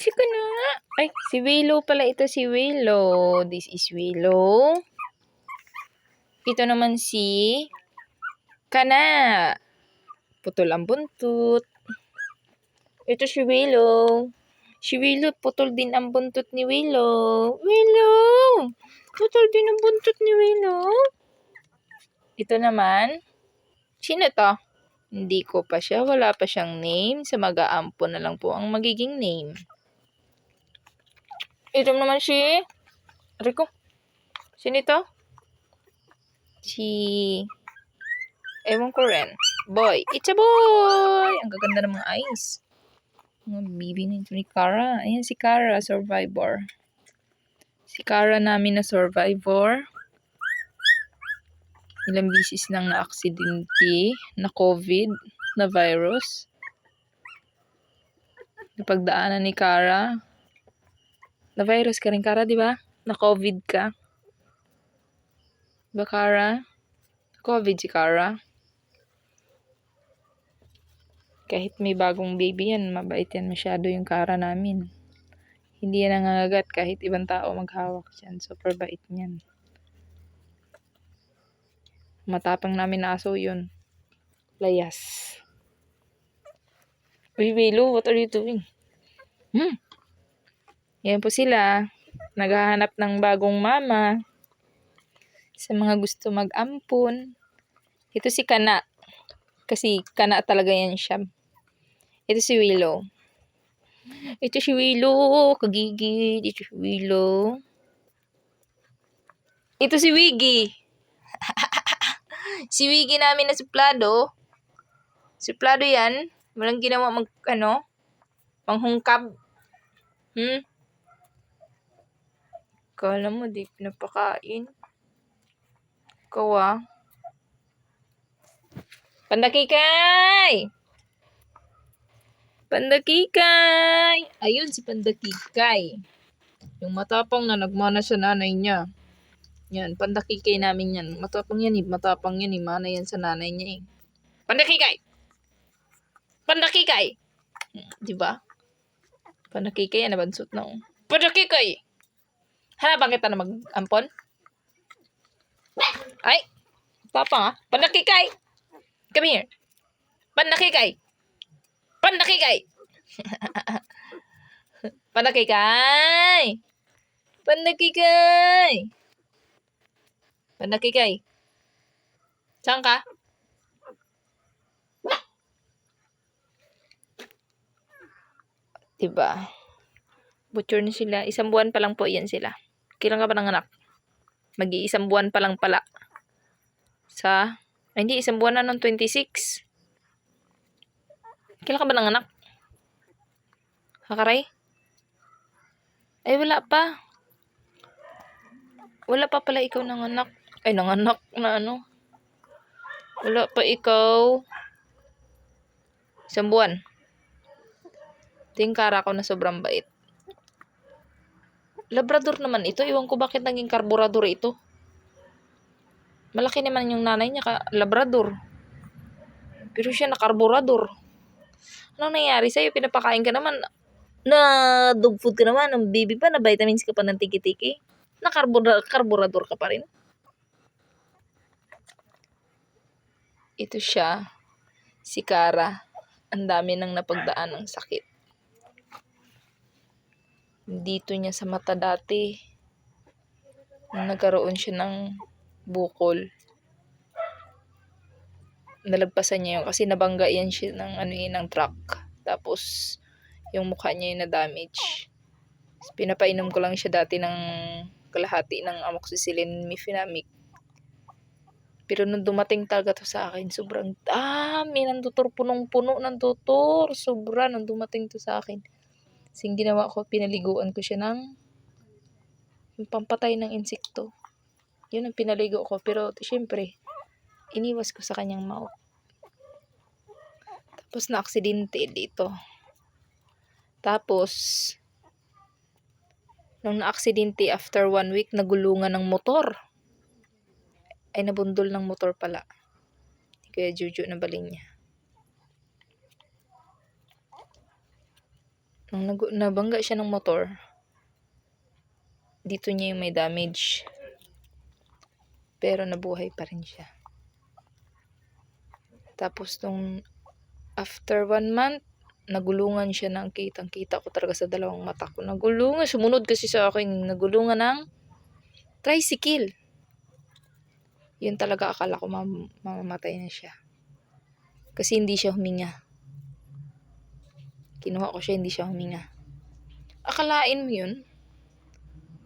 Si na. Ay, si Willow pala ito si Willow. This is Willow. Ito naman si Kana. Putol ang buntot. Ito si Willow. Si Willow, putol din ang buntot ni Willow. Willow! Putol din ang buntot ni Willow. Ito naman, sino to? Hindi ko pa siya, wala pa siyang name. Sa mag-aampo na lang po ang magiging name. Ito naman si... Rico. Sino ito? Si... Ewan ko rin. Boy. It's a boy! Ang gaganda ng mga eyes. Mga bibi na ito ni Kara. Ayan si Kara, survivor. Si Kara namin na survivor. Ilang bisis nang na-aksidente, na COVID, na virus. Napagdaanan ni Kara. Na virus ka rin, Kara, di ba? Na COVID ka. Diba, Kara? COVID si Kara. Kahit may bagong baby yan, mabait yan masyado yung Kara namin. Hindi yan nangangagat kahit ibang tao maghawak yan. Super bait niyan. Matapang namin na aso yun. Layas. Uy, Belo, what are you doing? Hmm. Yan po sila. Naghahanap ng bagong mama. Sa mga gusto mag-ampon. Ito si Kana. Kasi Kana talaga yan siya. Ito si Willow. Ito si Willow. Kagigid. Ito si Willow. Ito si Wiggy. si Wiggy namin na suplado. Suplado yan. Walang ginawa mag, ano, manghungkab. Hmm? Kala mo, di pinapakain. Ikaw ah. Pandakikay! Pandakikay! Ayun si Pandakikay. Yung matapang na nagmana sa nanay niya. Yan, pandakikay namin yan. Matapang yan eh. Matapang yan eh. Mana yan sa nanay niya eh. Pandakikay! Pandakikay! Hmm, Di ba? Pandakikay yan, nabansot na oh. Pandakikay! Hanapan kita na mag-ampon? Ay! Tapang ah. Pandakikay! Come here. Pandakikay! Pandakikay! Pandakikay! Pandakikay! Pandakikay! Saan ka? Diba? Butcher na sila. Isang buwan pa lang po yan sila. Kailan ka ba ng anak? Mag-iisang buwan pa lang pala. Sa, ay hindi, isang buwan na nung 26. Kailan ka ba ng anak? Hakaray? Ay, wala pa. Wala pa pala ikaw ng anak. Ay, ng anak na ano. Wala pa ikaw. Isang buwan. Tingkara ko na sobrang bait. Labrador naman ito. Iwan ko bakit naging karburador ito. Malaki naman yung nanay niya ka labrador. Pero siya na karburador. Anong nangyari sa'yo? Pinapakain ka naman. Na dog food ka naman. Ng baby pa. Na vitamins ka pa ng tiki-tiki. Na karbura, karburador ka pa rin. Ito siya. Si Kara. Ang dami nang napagdaan ng sakit. Dito niya sa mata dati. Nagkaroon siya ng bukol. Nalagpasan niya yun kasi nabangga yan siya ng ano yun, ng truck. Tapos yung mukha niya yung na-damage. Pinapainom ko lang siya dati ng kalahati ng amoxicillin mefenamic. Pero nung dumating talaga to sa akin, sobrang dami ng tutor, punong-puno ng tutor. Sobra nung dumating to sa akin. Sing ginawa ko, pinaliguan ko siya ng pampatay ng insekto. Yun ang pinaligo ko. Pero, syempre, iniwas ko sa kanyang mouth. Tapos, na-aksidente dito. Tapos, nung na-aksidente after one week, nagulungan ng motor. Ay, nabundol ng motor pala. Kaya Juju na balin niya. Nung nag- nabangga siya ng motor, dito niya yung may damage. Pero nabuhay pa rin siya. Tapos nung after one month, nagulungan siya ng kitang-kita ko talaga sa dalawang mata ko. Nagulungan, sumunod kasi sa akin, nagulungan ng tricycle. Yun talaga akala ko mam- mamamatay na siya. Kasi hindi siya huminga. Kinuha ko siya, hindi siya huminga. Akalain mo yun?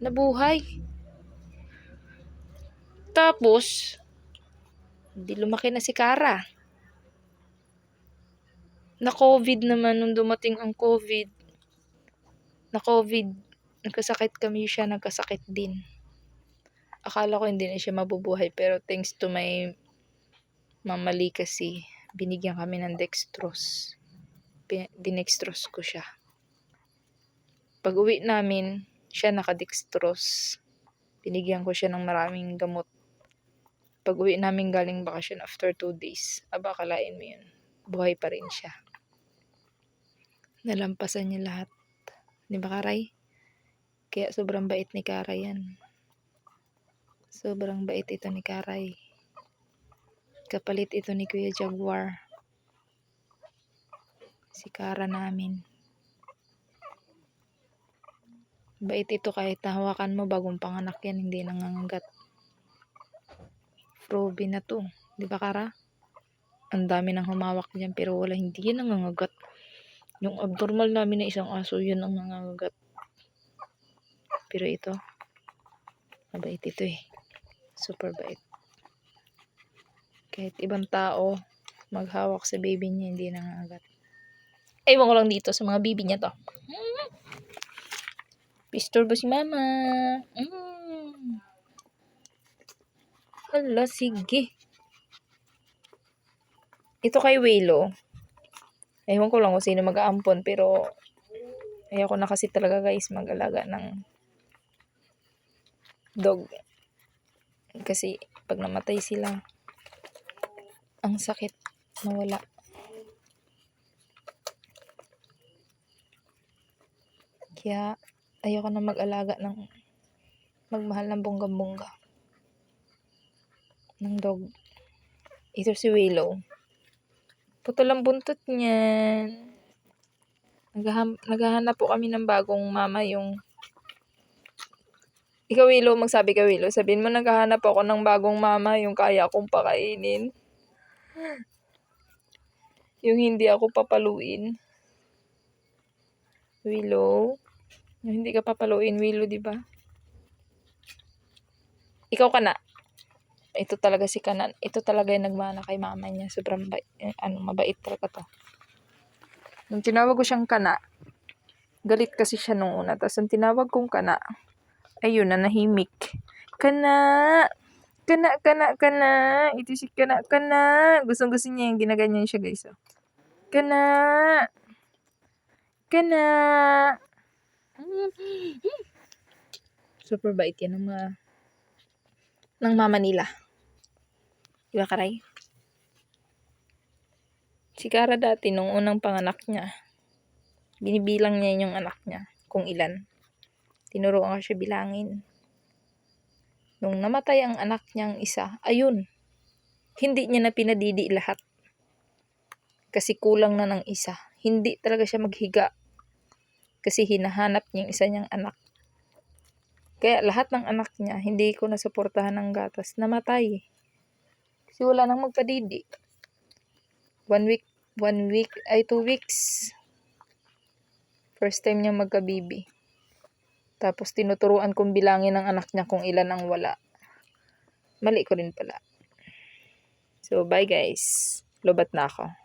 Nabuhay. Tapos, di lumaki na si Kara. Na COVID naman nung dumating ang COVID. Na COVID. Nagkasakit kami siya, nagkasakit din. Akala ko hindi na siya mabubuhay pero thanks to my mamali kasi binigyan kami ng dextrose. Dinextrose ko siya. Pag uwi namin, siya nakadextrose. Binigyan ko siya ng maraming gamot. Pag uwi namin galing bakasyon after 2 days, aba kalain mo yun. Buhay pa rin siya. Nalampasan niya lahat. Di ba, Karay? Kaya sobrang bait ni Karay yan. Sobrang bait ito ni Karay. Kapalit ito ni Kuya Jaguar. Si Kara namin. Bait ito kahit nahawakan mo bagong panganak yan, hindi nangangagat. Probe na to. Di ba, Kara? Ang dami nang humawak dyan pero wala, hindi yan nangangagat. Yung abnormal namin na isang aso, yun ang nangangagat. Pero ito, mabait ito eh. Super bait. Kahit ibang tao, maghawak sa baby niya, hindi nangangagat. Ewan ko lang dito sa mga baby niya to. Mm. Pistor ba si mama? Mm. Hala, sige. Ito kay Welo. Ewan ko lang kung sino mag-aampon, pero ayaw ko na kasi talaga guys mag-alaga ng dog. Kasi pag namatay sila, ang sakit nawala. Kaya ayoko na mag-alaga ng magmahal ng bonggang-bongga ng dog. Ito si Willow. Putol ang buntot niyan. Naghahanap po kami ng bagong mama yung ikaw, Willow, magsabi ka, Willow. Sabihin mo, naghahanap ako ng bagong mama yung kaya akong pakainin. Yung hindi ako papaluin. Willow. Hindi ka papaluin, Willow, di ba? Ikaw ka na. Ito talaga si Kanan. Ito talaga yung nagmana kay mama niya. Sobrang bait. eh, ano, mabait talaga to. Nung tinawag ko siyang Kana, galit kasi siya nung una. Tapos nung tinawag kong Kana, ayun na nahimik. Kana! Kana, kana, kana! Ito si Kana, kana! Gustong gusto niya yung ginaganyan siya guys. Oh. Kana! Kana! Super bait yan ng mga ng mama nila. Di ba, Karay? Si Kara dati, nung unang panganak niya, binibilang niya yung anak niya, kung ilan. Tinuruan ko siya bilangin. Nung namatay ang anak niyang isa, ayun, hindi niya na pinadidi lahat. Kasi kulang na ng isa. Hindi talaga siya maghiga. Kasi hinahanap niya yung isa niyang anak. Kaya lahat ng anak niya, hindi ko nasuportahan ng gatas, namatay. Kasi wala nang magpadidi. One week, one week, ay two weeks. First time niya magkabibi. Tapos tinuturuan kong bilangin ng anak niya kung ilan ang wala. Mali ko rin pala. So, bye guys. Lobat na ako.